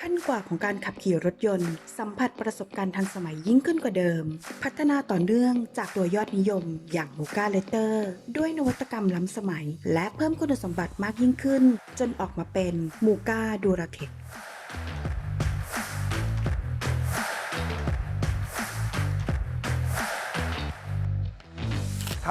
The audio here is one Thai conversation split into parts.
ขั้นกว่าของการขับขี่รถยนต์ สัมผัสประสบการณ์ทันสมัยยิ่งขึ้นกว่าเดิม พัฒนาต่อเนื่องจากตัวยอดนิยม อย่างมูกาเลเตอร์ ด้วยนวัตกรรมล้ำสมัย และเพิ่มคุณสมบัติมากยิ่งขึ้น จนออกมาเป็นมูกาดูราเทค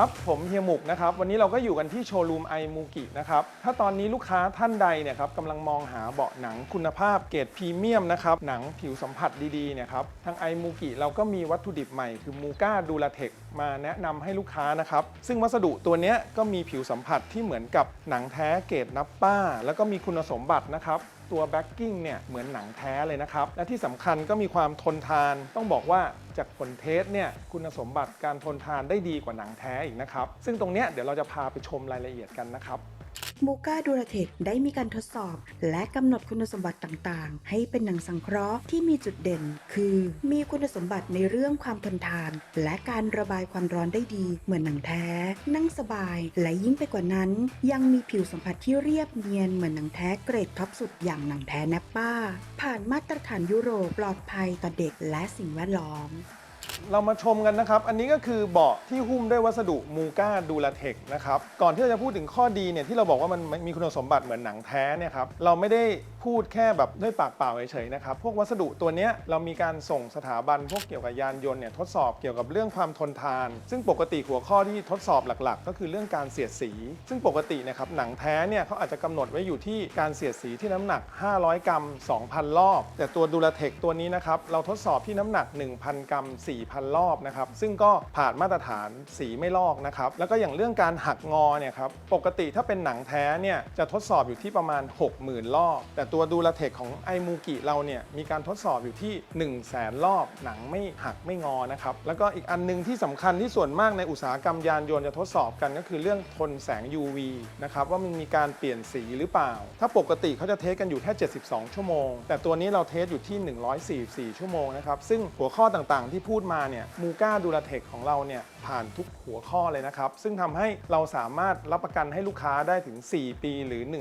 ครับผมเฮียหมุกนะครับวันนี้เราก็อยู่กันที่โชว์รูมไอมูกินะครับถ้าตอนนี้ลูกค้าท่านใดเนี่ยครับกำลังมองหาเบาะหนังคุณภาพเกรดพรีเมียมนะครับหนังผิวสัมผัสดีๆเนี่ยครับทางไอมูกิเราก็มีวัตถุดิบใหม่คือมูก้าดูลาเทคมาแนะนำให้ลูกค้านะครับซึ่งวัสดุตัวเนี้ยก็มีผิวสัมผัสที่เหมือนกับหนังแท้เกรดนับป้า แล้วก็มีคุณสมบัตินะครับ ตัวแบ็กกิ้งเนี่ยเหมือนหนังแท้เลยนะครับ และที่สำคัญก็มีความทนทาน ต้องบอกว่าจากผลเทสเนี่ยคุณสมบัติการทนทานได้ดีกว่าหนังแท้อีกนะครับ ซึ่งตรงเนี้ยเดี๋ยวเราจะพาไปชมรายละเอียดกันนะครับ มูกาดูราเทคได้มีการทดสอบ และกำหนดคุณสมบัติต่างๆ ให้เป็นหนังสังเคราะห์ที่มีจุดเด่น คือมีคุณสมบัติในเรื่องความทนทาน และการระบายความร้อนได้ดี เหมือนหนังแท้ นั่งสบาย และยิ่งไปกว่านั้น ยังมีผิวสัมผัสที่เรียบเนียนเหมือนหนังแท้เกรดท็อปสุดอย่างหนังแท้แนปป้า ผ่านมาตรฐานยุโรปปลอดภัยต่อเด็กและสิ่งแวดล้อม เรามาชมกันนะครับ อันนี้ก็คือเบาะที่หุ้มด้วยวัสดุมูก้าดูลาเทคนะครับ ก่อนที่เราจะพูดถึงข้อดีเนี่ยที่เราบอกว่ามันมีคุณสมบัติเหมือนหนังแท้เนี่ยครับ เราไม่ได้พูดแค่แบบด้วยปากเปล่าเฉยๆนะครับ พวกวัสดุตัวเนี้ยเรามีการส่งสถาบันพวกเกี่ยวกับยานยนต์เนี่ยทดสอบเกี่ยวกับเรื่องความทนทาน ซึ่งปกติหัวข้อที่ทดสอบหลักๆ ก็คือเรื่องการเสียดสี ซึ่งปกตินะครับหนังแท้เนี่ยเขาอาจจะกำหนดไว้อยู่ที่การเสียดสีที่น้ำหนัก 500 กรัม 2,000 รอบ แต่ตัวดูลาเทคตัวนี้นะครับเราทดสอบที่น้ำหนัก 1,000 กรัม4,000 รอบนะครับ ซึ่งก็ผ่านมาตรฐานสีไม่ลอกนะครับ แล้วก็อย่างเรื่องการหักงอเนี่ยครับ ปกติถ้าเป็นหนังแท้เนี่ยจะทดสอบอยู่ที่ประมาณ 60,000 รอบ แต่ตัวดูลาเทคของไอมูกิเราเนี่ยมีการทดสอบอยู่ที่ 1 0 0 0 0แสนรอบ หนังไม่หักไม่งอนะครับ แล้วก็อีกอันหนึงที่สำคัญที่ส่วนมากในอุตสาหกรรมยานยนต์จะทดสอบกันก็คือเรื่องทนแสง UV นะครับว่ามันมีการเปลี่ยนสีหรือเปล่า ถ้าปกติเขาจะเทสกันอยู่แค่ 72 ชั่วโมง แต่ตัวนี้เราเทสอยู่ที่ 144 ชั่วโมงนะครับ ซึ่งหัวข้อต่างๆ ที่พูดมาเนี่ยมูก้าดูลาเทคของเราเนี่ยผ่านทุกหัวข้อเลยนะครับ ซึ่งทำให้เราสามารถรับประกันให้ลูกค้าได้ถึง 4 ปีหรือ 1 2 0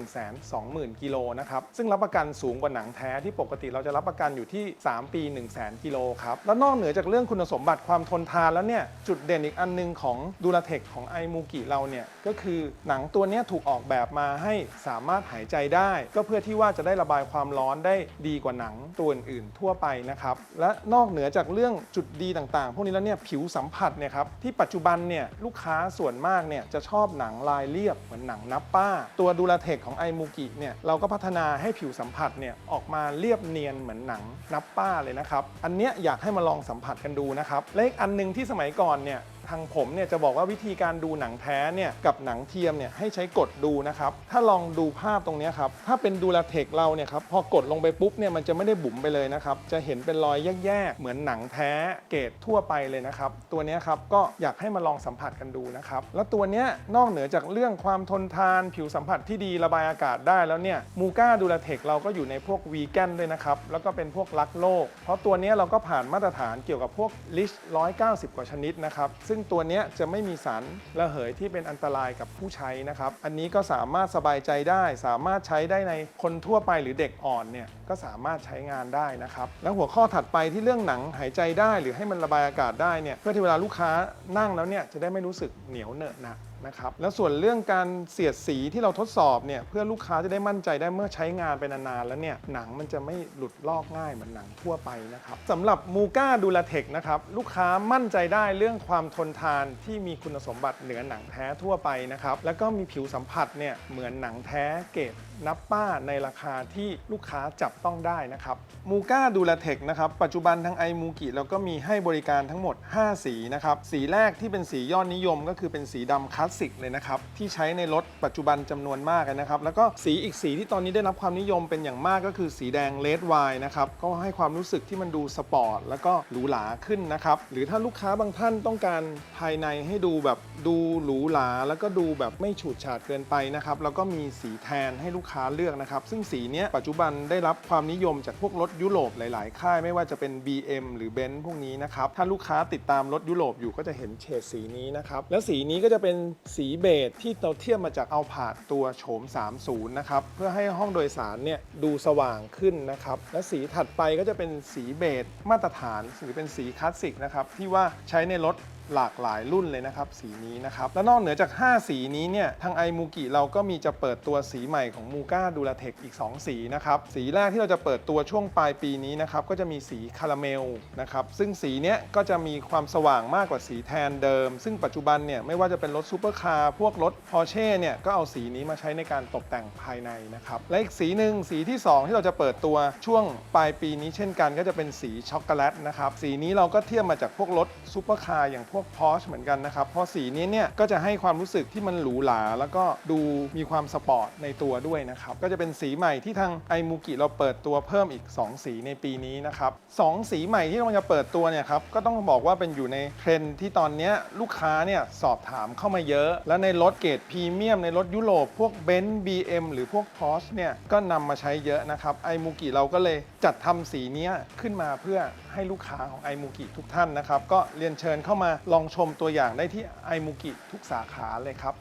0 0 0 กิโลนะครับ ซึ่งรับประกันสูงกว่าหนังแท้ที่ปกติเราจะรับประกันอยู่ที่ 3 ปี 1 0 0 0 0แกิโลครับ แล้วนอกเหนือจากเรื่องคุณสมบัติความทนทานแล้วเนี่ยจุดเด่นอีกอันหนึงของดูลาเทคของไอมูกิเราเนี่ยก็คือหนังตัวนี้ถูกออกแบบมาให้สามารถหายใจได้ ก็เพื่อที่ว่าจะได้ระบายความร้อนได้ดีกว่าหนังตัวอื่นๆทั่วไปนะครับและนอกเหนือจากเรื่องจุดดีต่างๆ พวกนี้แล้วเนี่ยผิวสัมผัสเนี่ยครับที่ปัจจุบันเนี่ยลูกค้าส่วนมากเนี่ยจะชอบหนังลายเรียบเหมือนหนังนับป้า ตัวดูลาเทคของไอมูกิเนี่ยเราก็พัฒนาให้ผิวสัมผัสเนี่ยออกมาเรียบเนียนเหมือนหนังนับป้าเลยนะครับอันเนี้ยอยากให้มาลองสัมผัสกันดูนะครับและอีกอันหนึงที่สมัยก่อนเนี่ย ทางผมเนี่ยจะบอกว่าวิธีการดูหนังแท้เนี่ยกับหนังเทียมเนี่ยให้ใช้กดดูนะครับ ถ้าลองดูภาพตรงนี้ครับ ถ้าเป็นดูลาเทคเราเนี่ยครับพอกดลงไปปุ๊บเนี่ยมันจะไม่ได้บุ๋มไปเลยนะครับ จะเห็นเป็นรอยแยกๆ เหมือนหนังแท้เกรดทั่วไปเลยนะครับ ตัวนี้ครับก็อยากให้มาลองสัมผัสกันดูนะครับ แล้วตัวนี้นอกเหนือจากเรื่องความทนทาน ผิวสัมผัสที่ดีระบายอากาศได้แล้วเนี่ยมูก้าดูลาเทคเราก็อยู่ในพวกวีแกนด้วยนะครับแล้วก็เป็นพวกรักโลก เพราะตัวนี้เราก็ผ่านมาตรฐานเกี่ยวกับพวกลิช190 กว่าชนิดนะครับซึ่งตัวนี้จะไม่มีสารระเหยที่เป็นอันตรายกับผู้ใช้นะครับ อันนี้ก็สามารถสบายใจได้ สามารถใช้ได้ในคนทั่วไปหรือเด็กอ่อนเนี่ยก็สามารถใช้งานได้นะครับ แล้วหัวข้อถัดไปที่เรื่องหนังหายใจได้ หรือให้มันระบายอากาศได้เนี่ยเพื่อที่เวลาลูกค้านั่งแล้วเนี่ยจะได้ไม่รู้สึกเหนียวเหนอะหนะ นะครับแล้วส่วนเรื่องการเสียดสีที่เราทดสอบเนี่ยเพื่อลูกค้าจะได้มั่นใจได้เมื่อใช้งานไปนานๆแล้วเนี่ยหนังมันจะไม่หลุดลอกง่ายเหมือนหนังทั่วไปนะครับสำหรับมูก้าดูลาเทคนะครับลูกค้ามั่นใจได้เรื่องความทนทานที่มีคุณสมบัติเหนือหนังแท้ทั่วไปนะครับแล้วก็มีผิวสัมผัสเนี่ยเหมือนหนังแท้เกรดนับป้าในราคาที่ลูกค้าจับต้องได้นะครับมูก้าดูลาเทคนะครับปัจจุบันทางไอมูกิเราก็มีให้บริการทั้งหมด 5 สีนะครับสีแรกที่เป็นสียอดนิยมก็คือเป็นสีดำคลาสสิกเลยนะครับที่ใช้ในรถปัจจุบันจำนวนมากนะครับแล้วก็สีอีกสีที่ตอนนี้ได้รับความนิยมเป็นอย่างมากก็คือสีแดงเลดไวน์นะครับก็ให้ความรู้สึกที่มันดูสปอร์ตแล้วก็หรูหราขึ้นนะครับหรือถ้าลูกค้าบางท่านต้องการภายในให้ดูแบบดูหรูหราแล้วก็ดูแบบไม่ฉูดฉาดเกินไปนะครับแล้วก็มีสีแทนให้ลูกค้าเลือกนะครับซึ่งสีนี้ปัจจุบันได้รับความนิยมจากพวกรถยุโรปหลาย ๆ ค่ายไม่ว่าจะเป็น BM หรือ Benz พวกนี้นะครับถ้าลูกค้าติดตามรถยุโรปอยู่ก็จะเห็นเฉดสีนี้นะครับแล้วสีนี้ก็จะเป็นสีเบจที่เราเทียบมาจากเอาผาดตัวโฉม 30 นะครับ เพื่อให้ห้องโดยสารเนี่ยดูสว่างขึ้นนะครับ และสีถัดไปก็จะเป็นสีเบจมาตรฐานหรือเป็นสีคลาสสิกนะครับ ที่ว่าใช้ในรถ หลากหลายรุ่นเลยนะครับสีนี้นะครับและนอกเหนือจาก 5 สีนี้เนี่ยทางไอมูกิเราก็มีจะเปิดตัวสีใหม่ของมูก้าดูลาเทคอีก 2 สีนะครับสีแรกที่เราจะเปิดตัวช่วงปลายปีนี้นะครับก็จะมีสีคาราเมลนะครับซึ่งสีเนี้ยก็จะมีความสว่างมากกว่าสีแทนเดิม ซึ่งปัจจุบันเนี่ยไม่ว่าจะเป็นรถซูเปอร์คาร์พวกรถพอเช่เนี่ยก็เอาสีนี้มาใช้ในการตกแต่งภายในนะครับและอีกสีหนึ่งสีที่ 2 ที่เราจะเปิดตัวช่วงปลายปีนี้เช่นกัน ก็จะเป็นสีช็อกโกแลตนะครับสีนี้เราก็เทียบมาจากพวกรถซูเปอร์คาร์อย่างพวกพอร์ชเหมือนกันนะครับ เพราะสีนี้เนี่ยก็จะให้ความรู้สึกที่มันหรูหรา แล้วก็ดูมีความสปอร์ตในตัวด้วยนะครับ ก็จะเป็นสีใหม่ที่ทางไอมูกิเราเปิดตัวเพิ่มอีก 2 สีในปีนี้นะครับสองสีใหม่ที่เราจะเปิดตัวเนี่ยครับก็ต้องบอกว่าเป็นอยู่ในเทรนที่ตอนนี้ลูกค้าเนี่ยสอบถามเข้ามาเยอะ แล้วในรถเกรดพรีเมียมในรถยุโรปพวกเบนซ์บีเอ็มหรือพวกพอชเนี่ยก็นำมาใช้เยอะนะครับไอมูกิเราก็เลยจัดทำสีนี้ขึ้นมาเพื่อให้ลูกค้าของไอมูกิทุกท่านนะครับก็เรียนเชิญเข้ามาลองชมตัวอย่างได้ที่ไอมุกิทุกสาขาเลยครับ